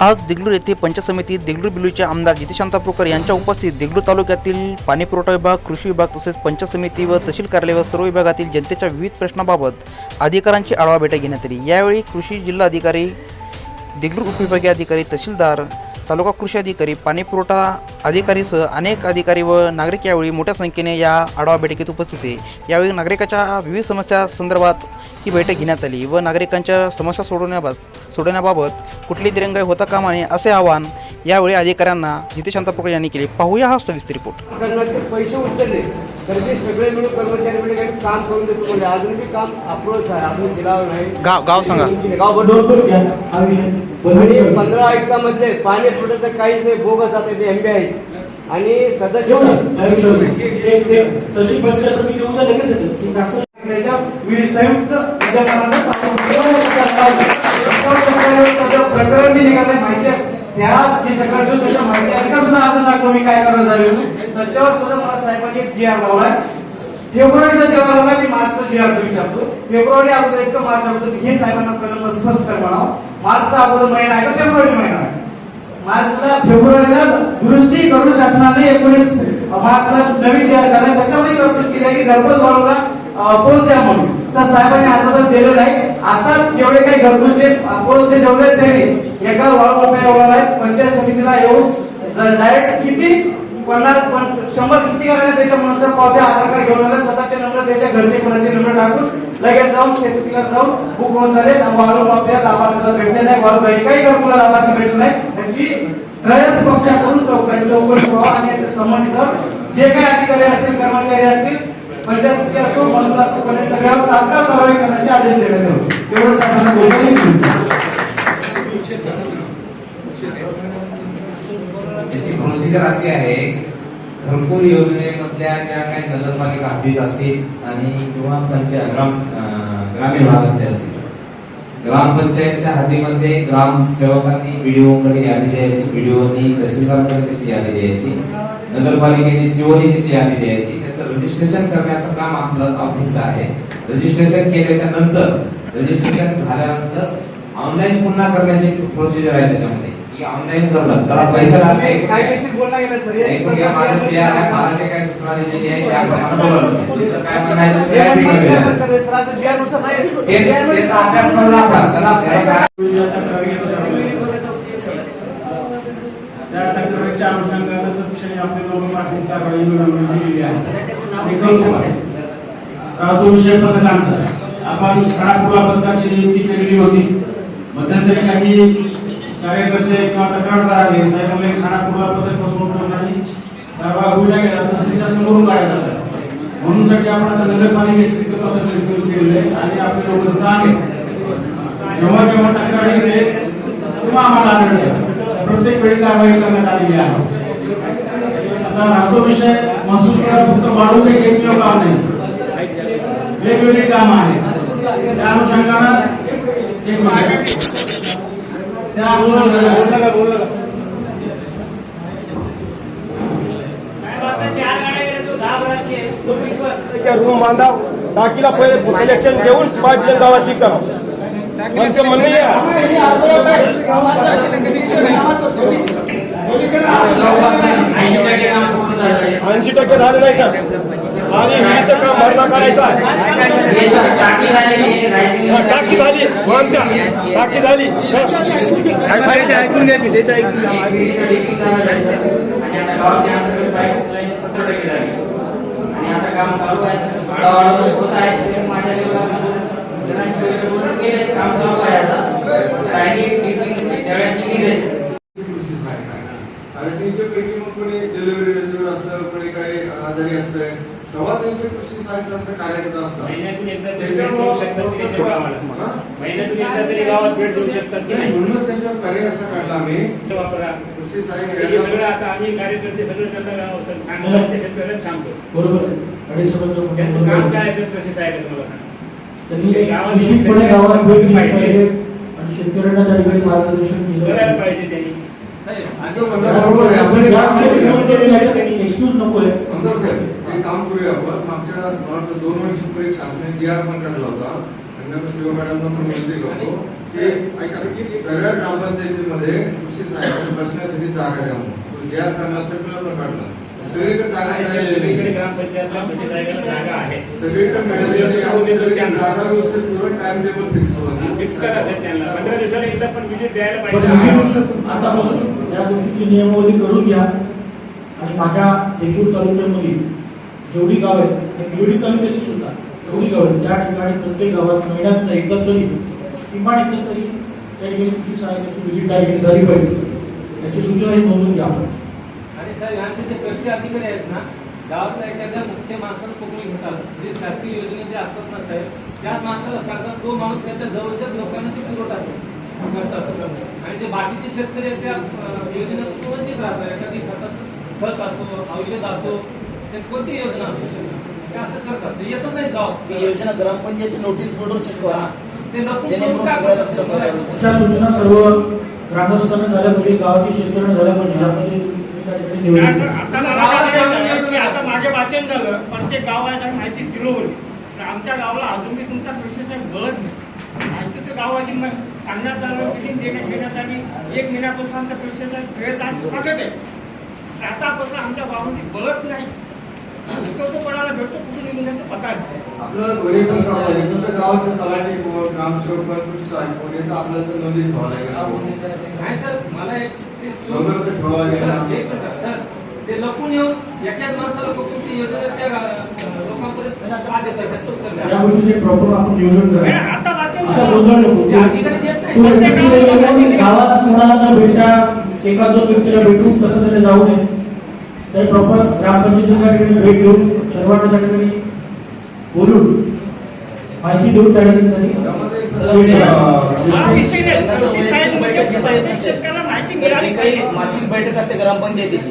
आज देगलूर येथे पंचायत समितीत देगलूर बिलूच्या आमदार जितेशांता प्रोकर यांच्या उपस्थित देगलूर तालुक्यातील पाणीपुरवठा विभाग कृषी विभाग तसेच पंचायत समिती व तहसील कार्यालय व सर्व विभागातील जनतेच्या विविध प्रश्नाबाबत अधिकाऱ्यांची आढावा बैठक घेण्यात आली. यावेळी कृषी जिल्हा अधिकारी देगलूर उपविभागीय अधिकारी तहसीलदार तालुका कृषी अधिकारी पाणीपुरवठा अधिकारीसह अनेक अधिकारी व नागरिक यावेळी मोठ्या संख्येने या आढावा बैठकीत उपस्थित होते. यावेळी नागरिकाच्या विविध समस्या संदर्भात ही बैठक घेण्यात आली व नागरिकांच्या समस्या सोडवण्याबाबत सोडवण्याबाबत कुठली दिरंगाई होता कामा नये असे आवाहन यावेळी अधिकाऱ्यांना जितेशांता पोकळ यांनी केले. पाहूया हा सविस्तर रिपोर्ट. कर्मचारी पैसे उचलले. तर ते सगळे मिळून कर्मचारी म्हणजे काही काम करून देतो म्हणजे अजून बी काम अप्रोच आहे अजून दिला नाही. गाव गाव सांगा. गाव आणि पंधरा आयुक्तामध्ये पाणी पुरवठ्याचं काहीच नाही बोगस आता ते एमबी आहे आणि सदस्य तशी पंचायत समिती उद्या लगेच येते की कसं त्याच्या वेळी संयुक्त सगळं प्रकरण मी निघालंय माहिती आहे त्या जे तक्रार देऊन त्याच्या माहिती अधिकार सुद्धा अर्ज दाखवा मी काय करणार झाले त्याच्यावर सुद्धा मला साहेबांनी एक जी आर लावलाय फेब्रुवारीचा जेव्हा आला मी मार्चचा जी आर विचारतो फेब्रुवारी अगोदर एक मार्च अगोदर हे साहेबांना पहिल्यांदा स्पष्ट कर म्हणावं मार्चचा अगोदर महिना आहे का फेब्रुवारी महिना आहे मार्चला फेब्रुवारीला दुरुस्ती करून शासनाने एकोणीस मार्चला नवीन जी आर काढला त्याच्यामध्ये तरतूद केली आहे की घरपोच वाढवला पोच द्या म्हणून. तर साहेबांनी आजवर दिले आहे. आता जेवढे काही घरकुलचे पोच ते जेवढे त्यांनी एका वाळू रुपयावर पंचायत समितीला येऊन डायरेक्ट किती? पन्नास शंभर किती करायला त्याच्या मनुष्य पावत्या आधार कार्ड घेऊन आला स्वतःचे नंबर त्याच्या घरचे कोणाचे नंबर टाकून लगेच जाऊन शेतकरीला जाऊन बुक होऊन चालेल. वाळू आपल्या लाभार्थीला भेटले नाही. वाळू घरी काही घरकुला लाभार्थी भेटले नाही. त्याची त्रयस पक्षाकडून चौकशी चौकशी व्हावा आणि संबंधित जे काही अधिकारी असतील कर्मचारी असतील पंचायत असो महसूल असो पण सगळ्यावर तात्काळ कारवाई करण्याचे आदेश देण्यात येऊ एवढं साहेबांना बोलतो त्याची प्रोसिजर अशी आहे घरकुल योजनेमधल्या ज्या काही नगरपालिका हद्दीत असतील आणि किंवा पंचायत ग्राम ग्रामीण भागातले असतील ग्रामपंचायतच्या हद्दीमध्ये ग्रामसेवकांनी व्हिडिओकडे यादी द्यायची व्हिडिओनी तहसीलदारकडे त्याची यादी द्यायची नगरपालिकेने सीओनी त्याची यादी द्यायची त्याचं रजिस्ट्रेशन करण्याचं काम आपलं ऑफिसचं आहे. रजिस्ट्रेशन केल्याच्यानंतर रजिस्ट्रेशन झाल्यानंतर ऑनलाईन पुन्हा करण्याची प्रोसिजर आहे त्याच्यामध्ये. की ऑनलाईन करलं त्याला पैसे लागते कायदेशीर बोलला गेला सर? ऐकून घ्या, माझं जे आहे, मला जे काही सूचना दिलेली आहे त्याप्रमाणे बोलवलं तुमचं काय म्हणणं आहे ते त्या ठिकाणी द्या. ते- त्याचा अभ्यास करून आपण त्याला त्याला काय ज्या तक्रारी येतात, त्या तक्रारीच्या अनुषंगाने तत्क्षणी आपले लोक पाठवून कारवाई मिळवून दिलेली आहे एक पथकांचा आपण खडापुरा पथकाची नियुक्ती केलेली होती मध्यंतरी काही कार्यकर्ते किंवा तक्रारदार आले साहेबांनी खानापूरला पथक बसवून ठेवलं नाही कारवाई होऊ नाही गेला तहसीलच्या समोरून काढल्या जातात म्हणून साठी आपण आता नगरपालिकेचे तिथं पथक नियुक्त केलेलं आणि आपले लोक तिथं आहेत जेव्हा जेव्हा तक्रार येते तेव्हा आम्हाला आढळलं. प्रत्येक वेळी कारवाई करण्यात आलेली आहे. राहतो विषय महसूल केला फक्त वाढवून एक एकमेव काम नाही वेगवेगळी कामं आहेत त्या अनुषंगानं एक मिनिट. त्या अनुषंगानं रूम बांधा टाकीला पहिले इलेक्शन देऊन पाईपलाईन गावातली करा म्हणजे म्हणणं ऐंशी टक्के झाले नाही सर. आणि विहिरीचं काम भरला काढायचा हा, टाकी झाली. बांधत्या टाकी झाली. ऐकून घ्या की त्याचं ऐकून घ्या. आणि आता काम चालू आहे. होत माझ्या काम चालू आता. साडेतीनशे पैकी मग कोणी डिलिव्हरी रेल्वेवर असतं कोणी काही आजारी असतंय. सव्वा तीनशे कृषी संस्था कार्यकर्ता असतात. म्हणूनच त्यांच्यावर पर्याय असा काढला आम्ही. कृषी सहाय्य हे आणि शेतकऱ्यांना त्या ठिकाणी मार्गदर्शन केलं. पाहिजे त्यांनी. काम करूया. आपण मागच्या मला वाटतं दोन वर्षापूर्वी शासनाने जी आर पण काढला होता आणि नगरसेवक मॅडमना पण मेल दिलो होतो की ऐका सगळ्या ग्रामपंचायतीमध्ये कृषी सहाय्यक बसण्यासाठी जागा द्या म्हणून ज्या काढला सर्क्युलर पण काढला सगळीकडे जागा सगळीकडे ग्रामपंचायतला गटाला जागा आहे. सगळीकडे मिळालेली आहे. सगळी जागा व्यवस्थित करून टाइम टेबल फिक्स फिक्स करा साहेब त्यांना. पंधरा दिवसाला एकदा पण विजिट द्यायला पाहिजे. विषय आतापासून या गोष्टीची नियमावली करून घ्या. आणि माझ्या देगूर तालुक्यामध्ये जेवढी गाव आहेत निवडी तालुक्यातील सुद्धा जेवढी गाव आहेत त्या ठिकाणी प्रत्येक गावात महिन्यात एकदा तरी किमान एकदा तरी त्या ठिकाणी कृषी सहाय्यकाची व्हिजिट त्या ठिकाणी झाली पाहिजे. याची सूचनाही नोंदवून घ्या सर यांचे जे कृषी अधिकारी आहेत ना गावातल्या एखाद्या मुख्य माणसाला पकडून घेतात. जे शासकीय योजने जे असतात ना साहेब त्या माणसाला सांगतात तो माणूस त्याच्या जवळच्याच लोकांना ते पुरवठा करतात. आणि जे बाकीचे शेतकरी आहेत त्या अं, योजनेतून वंचित राहतात. एखादी खताचं खत असो औषध असो ते कोणती योजना असो ते असं करतात. ते येतच नाही गाव ही योजना ग्रामपंचायतच्या नोटीस बोर्डवर चिटकवा ते याच्या सूचना सर्व ग्रामस्थांना झाल्या पाहिजे गावातील शेतकऱ्यांना झाल्या पाहिजे आता मागे वाचन झालं प्रत्येक गावाला माहिती दिलो होती. तर आमच्या गावाला अजून मी तुमचा कृषीचा गळत नाही. आमचं ते गावाची सांगण्यात आलं मिटिंग देण्यात घेण्यात आली. एक महिन्यापासून आमच्या कृषीचा वेळ तास सांगत आहे. तर आतापासून आमच्या गावामध्ये बळत नाही. तो तो पण गावाचं तलाठी ग्रामसेवक पण आपल्याला तर नोंदी ठेवावं लागेल नाही सर मला एक ते चूक- नंबर तर ठेवावा लागेल ना. सर, एक मिनिट, सर ते लपून येऊन एकाच माणसाला पकडून ती योजना त्या लोकांपर्यंत का देतात त्याचं उत्तर द्या. या गोष्टीचे प्रॉपर आपण नियोजन नाही, करा आता वाचन असा झालं. गोंधळ नको ते अधिकारी देत नाही. तुम्ही प्रत्येक व्यक्तीला येऊन गावात कोणाला न भेटा एका दोन व्यक्तीला भेटून कसं त्याने जाऊ नये तर प्रॉपर ग्रामपंचायतीच्या ठिकाणी भेट देऊन सर्वांना त्या ठिकाणी बोलून माहिती देऊन त्या ठिकाणी त्यांनी त्यामध्ये. हा विषय नाही. म्हणजे. शेतकऱ्याला तर जी काही. मासिक बैठक असते ग्रामपंचायतीची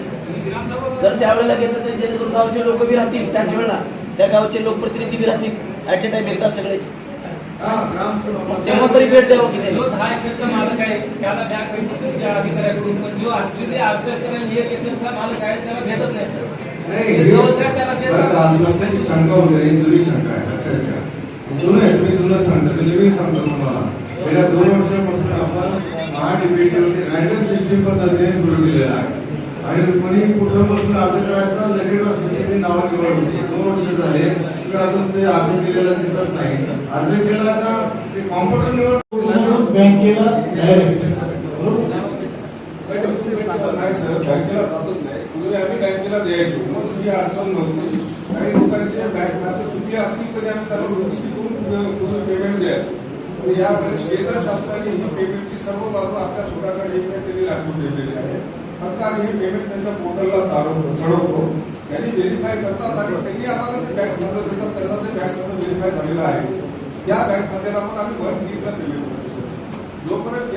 जर त्यावेळेला घेतलं तर जेणेकरून गावचे लोक बी राहतील त्याच वेळेला त्या गावचे लोकप्रतिनिधी बी राहतील ऍट ए टाइम एकदा सगळेच. हा, तेव्हा तरी भेट द्यावं की जो दहा एकरचा मालक आहे त्याला बँक भेटते अधिकाऱ्याकडून पण जो ऍक्च्युली अर्ज एकर आणि एक एकरचा मालक आहे त्याला भेटत नाही सर. नाही त्याला शंका होती जुनी शंका आहे लक्षात घ्या जुनं आहे मी जुनं सांगतो सांगतो तुम्हाला. गेल्या दोन वर्षापासून आपण महाडीबीटीवरती रॅन्डम सिस्टीम पद्धतीने सुरू केलेलं आहे आणि कोणी कुठंपासून अर्ज करायचा लगेच वाजता नावं निवड होती दोन वर्ष झाले अजून ते अर्ज केलेला दिसत नाही अर्ज केला का ते कॉम्प्युटर निवड बँकेला डायरेक्ट नाही सर बँकेला जातच नाही आम्ही बँकेला द्यायचो मग तुझी अडचण नव्हती काही लोकांचे बँक खाते चुकले असतील तरी आम्ही त्याला दुरुस्ती करून पेमेंट द्यायचो या यावेळेस केंद्र शासनाने ही पेमेंट सर्व बाजू आपल्या स्वतःकडे एक त्यांनी लागू ठेवलेली आहे. फक्त आम्ही हे पेमेंट त्यांच्या पोर्टलला चालवतो चढवतो. त्यांनी व्हेरीफाय करतात आणि त्यांनी आम्हाला जे बँक खातं देतात त्यांना जे बँक खातं व्हेरीफाय झालेलं आहे. त्या बँक खात्याला पण आम्ही वन करतो सर जोपर्यंत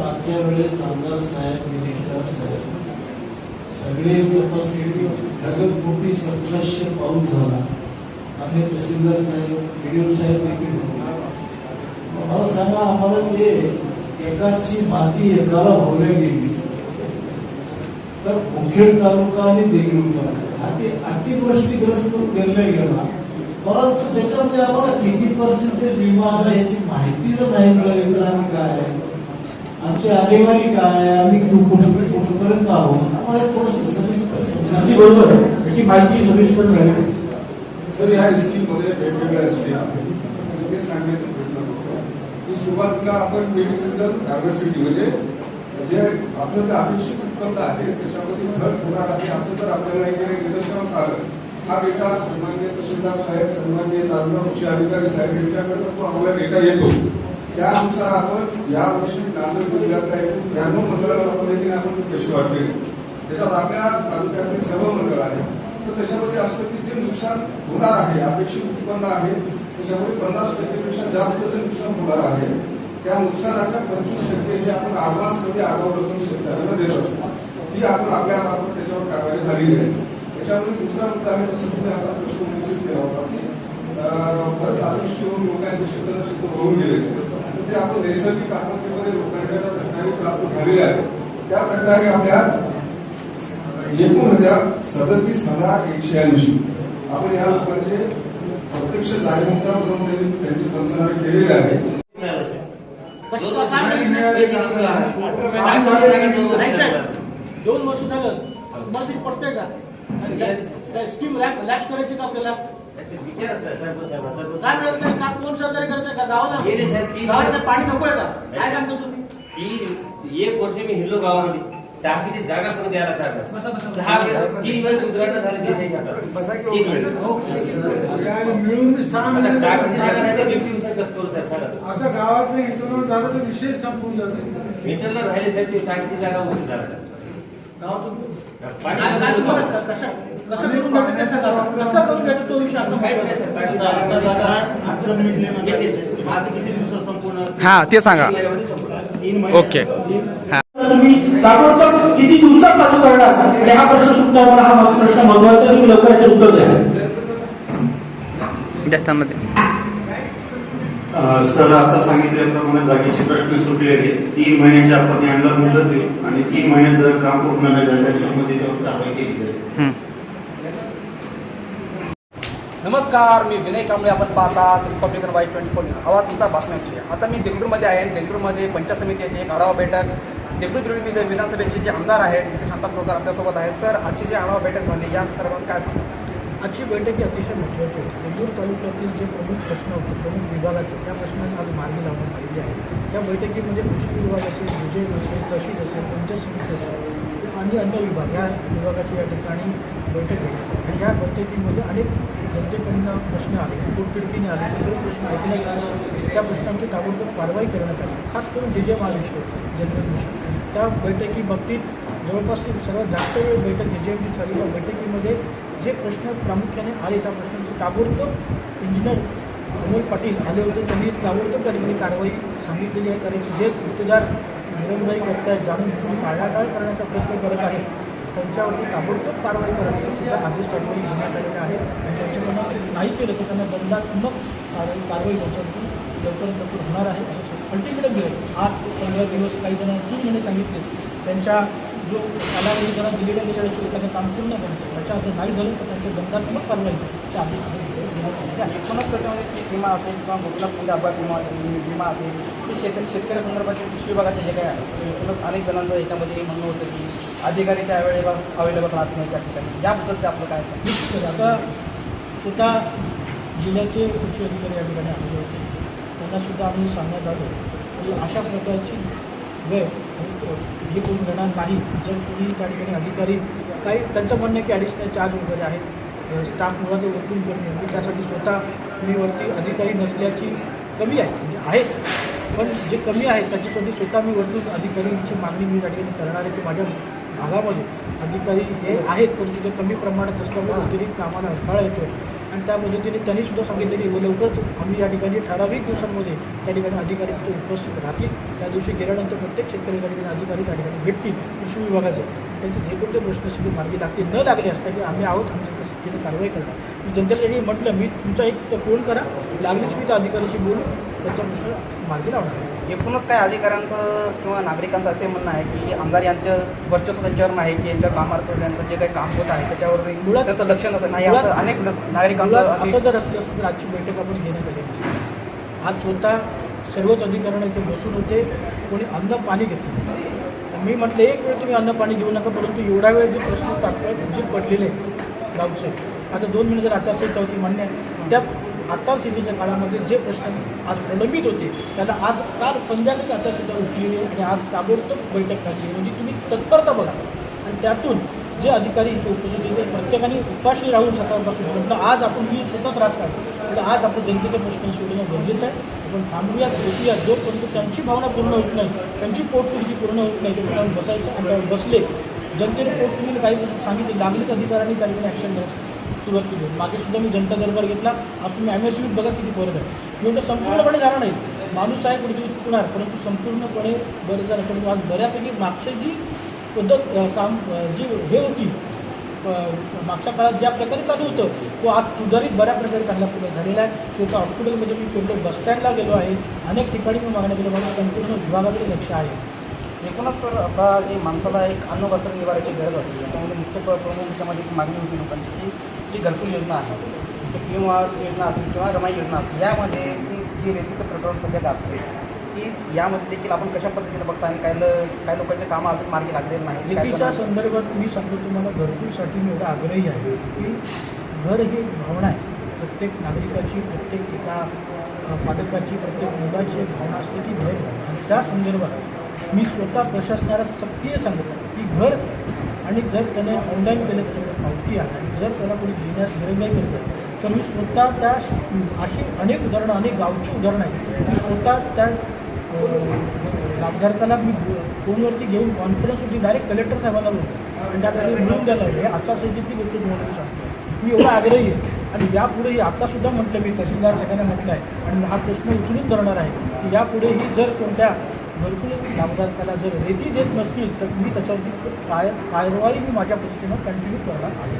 मागच्या वेळेस आमदार साहेब मिनिस्टर साहेब सगळे तपास केली जगत मोठी सप्तस्य पाऊस झाला. आणि तहसीलदार साहेब बीडीओ साहेब देखील मला सांगा आम्हाला ते एकाची माती एकाला भावल्या गेली. तर मुखेड तालुका आणि देगलूर तालुका हा ते अतिवृष्टीग्रस्त गणला गेला. परंतु त्याच्यामध्ये आम्हाला किती पर्सेंटेज विमा आला याची माहिती जर नाही मिळाली तर आम्ही काय? आमची आणेवारी काय? आम्ही कुठं कुठपर्यंत आहोत? आम्हाला थोडंसं सविस्तर अगदी. बरोबर. आहे याची माहिती सविस्तर मिळाली. सर ह्या स्कीममध्ये वेगवेगळ्या स्कीम आहेत मी ते सांगण्याचा प्रयत्न करतो की सुरुवातीला आपण मेडिसिनल डायव्हर्सिटी म्हणजे जे आपलं जे अपेक्षित उत्पन्न आहे त्याच्यामध्ये घट होणार आहे असं जर आपल्याला इकडे निदर्शनास आलं. हा डेटा सन्मान्य तहसीलदार साहेब सन्मान्य तालुका कृषी अधिकारी साहेब यांच्याकडनं तो आम्हाला डेटा येतो. त्यानुसार आपण या वर्षी नांदेड जिल्ह्यातल्या एकूण त्र्याण्णव मंडळाला आपण पैसे वाटले त्याच्यात आपल्या तालुक्यातले सर्व मंडळ आहे तर त्याच्यामध्ये असतं की जे नुकसान होणार आहे अपेक्षित उत्पन्न आहे त्याच्यामध्ये पन्नास टक्केपेक्षा जास्त जे नुकसान होणार आहे त्या नुकसानाच्या पंचवीस टक्के हे आपण ऍडव्हान्समध्ये आगाऊ शेतकऱ्यांना देत असतो. ती आपण आपल्या मार्फत त्याच्यावर कारवाई झालेली आहे. त्याच्यामध्ये दुसरा मुद्दा आहे जसं तुम्ही आता प्रश्न उपस्थित केला होता की खरंच बरंच होऊन लोकांचे शेतकरी शेत होऊन गेले. तर ते आपण नैसर्गिक आपत्तीमध्ये लोकांच्या तक्रारी प्राप्त झालेल्या आहेत. त्या तक्रारी आपल्या एकूण होत्या सदतीस हजार एकशे ऐंशी. आपण या लोकांचे प्रत्यक्ष त्यांची पंचनामे केलेले आहे साहेब, दोन वर्ष झालं तुम्हाला तरी पडतंय का? काय स्कीम लॅक्स करायची का आपल्याला? का कोण सहकार्य करताय का? गावाला? साहेब, गावाला पाणी नकोय का? काय सांगतो तुम्ही? एक वर्ष मी हिंदू गावामध्ये. टाकीची जागा करून द्यायला तयार सहा वेळेस तीन वेळेस उद्घाटन झाले देशाच्या हातात. तीन वेळेस. मिळून सहा आता टाकीची जागा नाही तर बिल्डिंग विषय कसं करू साहेब सांगा तुम्ही. आता गावातलं इंटरव्ह्यू झालं तर विषय संपून जातो. मीटरला राहिले साहेब ते टाकीची जागा उभी झाला. म्हणजे हां ते सांगा. तीन महिन्यामध्ये तुम्ही ताबडतोब किती दिवसात चालू करणार? आणि हा प्रश्न सुटणार मला हा प्रश्न महत्त्वाचा. तुम्ही लवकर याचं उत्तर द्या. सर आता सांगितल्याप्रमाणे जागेचे प्रश्न सुटले आहेत तीन महिन्याच्या आपण यांना मुदत देऊ. आणि तीन महिन्यात जर काम पूर्ण नाही झाल्यास संबंधित कारवाई केली जाईल. नमस्कार मी विनय कांबळे. आपण पाहतात रिपब्लिकन वाईट ट्वेंटी फोर न्यूज आवाज तुमचा बातम्याची. आता मी देगलूरमध्ये आहे. देगलूरमध्ये पंचायत समितीची एक आढावा बैठक. देगलूर विरोधी विधानसभेचे जे आमदार आहेत तिथे शांताप्रकार आपल्यासोबत आहेत सर आजची जी आढावा बैठक झाली या संदर्भात काय सांगा आजची बैठक ही अतिशय महत्त्वाची आहे इंदूर तालुक्यातील जे प्रमुख प्रश्न होते प्रमुख विभागाचे त्या प्रश्नांना आज मार्गी लावण्यात आलेली आहे. त्या बैठकीमध्ये कृषी विभाग असेल विजय असेल तहसील असेल पंचसमिती असेल आणि अन्य विभाग या विभागाची या ठिकाणी बैठक घेतली आणि या बैठकीमध्ये अनेक जनतेकडनं प्रश्न आले पोटतिडकीने आले सर्व प्रश्न ऐकण्यात आले. त्या प्रश्नांची ताबडतोब कारवाई करण्यात आली. खास करून जे जे महाविश्व जनरल विषय त्या बैठकी बाबतीत जवळपास सर्वात जास्त वेळ बैठक जे जे एमची चालली त्या बैठकीमध्ये जे प्रश्न प्रामुख्याने आले त्या प्रश्नांचे ताबडतोब इंजिनियर अमोल पाटील आले होते. त्यांनी ताबडतोब त्या ठिकाणी कारवाई सांगितलेली आहे. करायची जे गुत्तेदार निरंजाई करत आहेत जाणून घेऊन काळाकाळ करण्याचा प्रयत्न करत आहे त्यांच्यावरती ताबडतोब कारवाई करण्याचा सुद्धा आदेश कारवाई घेण्यात आलेला आहे. आणि त्यांच्याकडनं नाही केलं तर त्यांना दंडात्मक कारवाई कारवाई त्यांच्याकडून लवकरात लवकर होणार आहे असं अल्टिमेटम दिलं आठ ते पंधरा दिवस काही जणांना तीन महिने सांगितले. त्यांच्या जो कालावधी त्यांना दिलेल्या गेलेल्या असेल त्यांना काम पूर्ण करतो त्याच्या जर नाही झालं तर त्यांच्या दंडात्मक आदेश देण्यात आलेले आहेत. एकूणच त्याच्यामध्ये पीक विमा असेल किंवा मुबलक अपघात विमा असेल विमा- असेल ते शेतकरी शेतकऱ्यासंदर्भाचे कृषी विभागाचे जे काही आहे एकूणच अनेक जणांचं याच्यामध्ये म्हणणं होतं की अधिकारी त्यावेळेला अवेलेबल राहत नाही त्या ठिकाणी. याबद्दल ते आपलं काय सांग निश्चितच. आता स्वतः जिल्ह्याचे कृषी अधिकारी या ठिकाणी आलेले होते. त्यांनासुद्धा आम्ही सांगण्यात आलो. की अशा प्रकारची वेळ हे कोण घेणार नाही. जर कोणी त्या ठिकाणी अधिकारी काही त्यांचं म्हणणं आहे की ॲडिशनल चार्ज वगैरे आहेत. स्टाफ मुळात वर्किंग करणे म्हणजे त्यासाठी स्वतः वरती अधिकारी नसल्याची कमी आहे. म्हणजे आहे. पण जे कमी आहे त्याच्यासाठी स्वतः मी वरतून अधिकारीची मागणी मी त्या ठिकाणी करणार आहे की माझ्या भागामध्ये अधिकारी हे आहेत. पण तिथे कमी प्रमाणात असल्यामुळे अतिरिक्त कामाला अडथळा येतो आणि त्या पद्धतीने त्यांनी सुद्धा की लवकरच आम्ही या ठिकाणी ठराविक दिवसांमध्ये त्या ठिकाणी अधिकारी तिथे उपस्थित राहतील. त्या दिवशी गेल्यानंतर प्रत्येक शेतकरी त्या ठिकाणी अधिकारी त्या ठिकाणी भेटतील कृषी विभागाचे. त्यांचे जे कोणते प्रश्न सगळे मार्गी लागतील न लागले असता की आम्ही आहोत आमच्या तिथे कारवाई करणार. मी जनतेला म्हटलं मी तुमचा एक फोन करा लागलीच मी त्या अधिकाऱ्याशी बोलून त्याचा प्रश्न मार्गी लावणार. आहे. एकूणच काय अधिकाऱ्यांचं किंवा नागरिकांचं असे म्हणणं आहे की आमदार यांचं वर्चस्व त्यांच्यावर नाही की यांच्या कामाचं त्यांचं जे काही काम होत आहे त्याच्यावर मुळात- त्याचं लक्ष नसतं नाही असं अनेक नागरिकांचं असे- असं जर असलं असतं तर आजची बैठक आपण घेण्यात आली. आज स्वतः सर्वच अधिकाऱ्यांना इथे बसून होते कोणी अन्न पाणी घेतलं मी म्हटलं एक वेळ तुम्ही अन्न पाणी घेऊ नका परंतु एवढा वेळ जे प्रश्न तात्काळ जे पडलेले आहेत गावचे आता दोन मिनिट जर आचारसंहिता होती मान्य आहे. त्या आचारसंहितेच्या काळामध्ये जे प्रश्न आज प्रलंबित होते त्याला आज काल संध्याकाळी आचारसंहिता उठलेली आणि आज ताबडतोब बैठक काढली म्हणजे तुम्ही तत्परता बघा. आणि त्यातून जे अधिकारी इथे उपस्थित होते प्रत्येकाने उपाशी राहून सकाळपासून म्हटलं आज आपण मी सतत त्रास काढतो. म्हणजे आज आपण जनतेचे प्रश्न सोडणं गरजेचं आहे. आपण थांबूया भेटूया जोपर्यंत त्यांची भावना पूर्ण होत नाही त्यांची पोटपुरती पूर्ण होत नाही तोपर्यंत आपण बसायचं आणि बसले. जनतेने पोटपुरीने काही गोष्टी सांगितले. लागलीच अधिकाऱ्यांनी काही ॲक्शन घ्यायचं. सुरुवात केली. मागे सुद्धा मी जनता दरबार घेतला. आज तुम्ही एम एस बघा किती फरक आहे. एवढं संपूर्णपणे जाणार नाही. माणूस आहे कुठेतरी चुकणार. परंतु संपूर्णपणे बरं झालं. परंतु आज बऱ्यापैकी मागच्या जी पद्धत काम जी हे होती मागच्या काळात ज्या प्रकारे चालू होतं तो आज सुधारित बऱ्या प्रकारे चांगल्या प्रकारे झालेला आहे. स्वतः हॉस्पिटलमध्ये मी फिरलो बसस्टँडला गेलो आहे अनेक ठिकाणी मी मागण्या केलं मला संपूर्ण विभागाकडे लक्ष आहे. एकूणच सर आता जे माणसाला एक अन्न वस्त्र निवाराची गरज असते. त्याच्यामध्ये मुख्य प्र- प्रमुख त्यामध्ये एक मागणी होती लोकांची की जी घरकुल योजना आहे किंवा योजना असेल किंवा रमाई योजना असेल यामध्ये जी रेतीचं प्रकरण सध्या जास्त आहे की यामध्ये देखील आपण कशा पद्धतीने बघता आणि ल- काही लोकांचे कामं अजून मार्गी लागलेले नाही रेतीच्या संदर्भात मी सांगतो तुम्हाला घरकुलसाठी मी एवढा आग्रही आहे की घर ही भावना आहे प्रत्येक नागरिकाची प्रत्येक एका पालकाची प्रत्येक मुलाची भावना असते की घर. आणि त्या संदर्भात मी स्वतः प्रशासनाला सक्रिय सांगतो की घर आणि जर त्याने ऑनलाईन केलं त्याच्याकडे पावती आहे आणि जर त्याला कोणी घेण्यास दिरंगाई करतं तर मी स्वतः त्या अशी अनेक उदाहरणं अनेक गावची उदाहरणं आहेत. मी स्वतः त्या लाभार्थ्याला लाभधारकाला मी फोनवरती घेऊन कॉन्फरन्सवरती डायरेक्ट कलेक्टर साहेबांना बोलतो आणि त्याकडे मिळून द्यायला हे आचारसंहितेची गोष्ट तुम्हाला मी सांगतो. मी एवढा आग्रही आहे. आणि यापुढेही आत्तासुद्धा म्हटलं मी तहसीलदार सगळ्यांना म्हटलं आहे. आणि हा प्रश्न उचलून धरणार आहे. की यापुढेही जर कोणत्या भरपूर लाभधारकाला जर रेती देत नसतील तर मी त्याच्यावरती काय कारवाई मी माझ्या पद्धतीनं कंटिन्यू करणार आहे.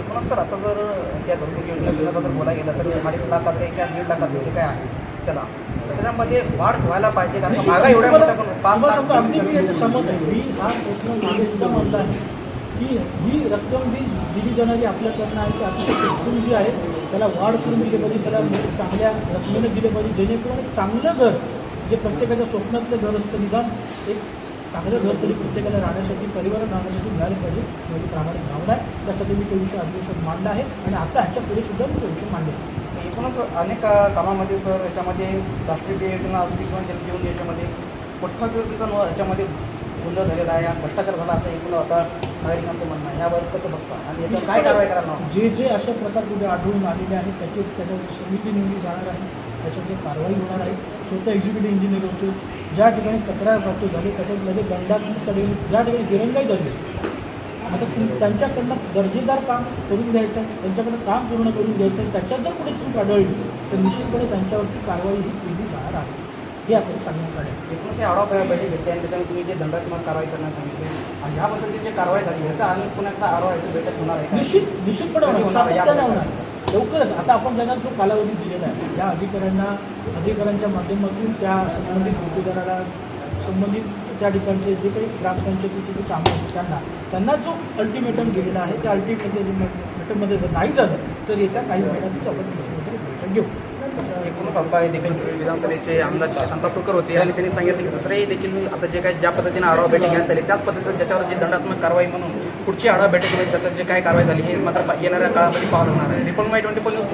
एकूणच सर आता जर त्या घरकुल योजनेसंदर्भात जर बोलायला गेलं तर अडीच लाखाचं किंवा दीड लाखाचं जे काय आहे त्याला त्याच्यामध्ये वाढ व्हायला पाहिजे कारण का महागाई एवढ्या मोठ्या पण अगदी मी याच्या सहमत आहे. मी हा प्रश्न मागे सुद्धा मांडला आहे की ही रक्कम जी दिली जाणारी आपल्याकडनं आहे ती अतिशय रक्कम जी आहे त्याला वाढ करून दिली पाहिजे त्याला चांगल्या रकमेनं दिले पाहिजे जेणेकरून एक चांगलं घर जे प्रत्येकाच्या स्वप्नातलं घर असतं निदान एक चांगलं घर तरी प्रत्येकाला राहण्यासाठी परिवारात राहण्यासाठी मिळालं पाहिजे. माझी प्रामाणिक भावना आहे. त्यासाठी मी तो विषय अधिवेशन मांडला आहे आणि आता ह्याच्या पुढे सुद्धा मी तो विषय मांडेल एकूणच अनेक कामामध्ये सर याच्यामध्ये राष्ट्रीय योजना किंवा जलजीवन योजनेमध्ये कोट्यावधीचा न याच्यामध्ये गोंधळ झालेला आहे. आणि भ्रष्टाचार झाला असं एकूण आता नागरिकांचं म्हणणं आहे. यावर कसं बघता? आणि याच्यावर काय कारवाई करणार? जे जे अशा प्रकार कुठे आढळून आलेले आहेत त्याचे त्याच्यावर समिती नेमली जाणार आहे. त्याच्यावर कारवाई होणार आहे. स्वतः एक्झिक्युटिव्ह इंजिनियर होतो. ज्या ठिकाणी तक्रार प्राप्त झाली त्याच्यामध्ये दंडात्मक तडे ज्या ठिकाणी दिरंगाई झाली. आता त्यांच्याकडनं दर्जेदार काम करून घ्यायचं त्यांच्याकडनं काम पूर्ण करून घ्यायचं आणि त्याच्यात जर कुठे चूक आढळली तर निश्चितपणे त्यांच्यावरती कारवाई ही केली जाणार आहे. हे आपण सांगण्यात आले. एकूणच हे आढावा बैठक बैठक घेतली आणि त्याच्यामध्ये तुम्ही जे दंडात्मक कारवाई करण्यास सांगितले आणि ह्या पद्धतीची जी कारवाई झाली ह्याचा आणि पुन्हा एकदा आढावा याची बैठक होणार आहे? निश्चित निश्चितपणे कधी होणार, लवकरच आता आपण ज्यांना जो कालावधी दिलेला आहे या अधिकाऱ्यांना अधिकाऱ्यांच्या माध्यमातून त्या संबंधित गुत्तेदाराला संबंधित त्या ठिकाणचे जे काही ग्रामपंचायतीचे जे कामं आहेत त्यांना त्यांना जो अल्टिमेटम दिलेला आहे त्या अल्टिमेटममध्ये जर नाही झालं तर येत्या काही महिन्यातच आपण त्याच्यामध्ये बैठक घेऊ. एकूणच आता देखील विधानसभेचे आमदार संतापूरकर होते. आणि त्यांनी सांगितलं की दुसरेही देखील आता जे काय ज्या पद्धतीने आढावा बैठक घेण्यात आली त्याच पद्धतीने ज्याच्यावर जी दंडात्मक कारवाई म्हणून पुढची आढावा बैठकीमध्ये त्याच्यात जे काय कारवाई झाली हे मात्र येणाऱ्या काळामध्ये पाहणार आहे. रिपोर्ट माय ट्वेंटी पण न्यूज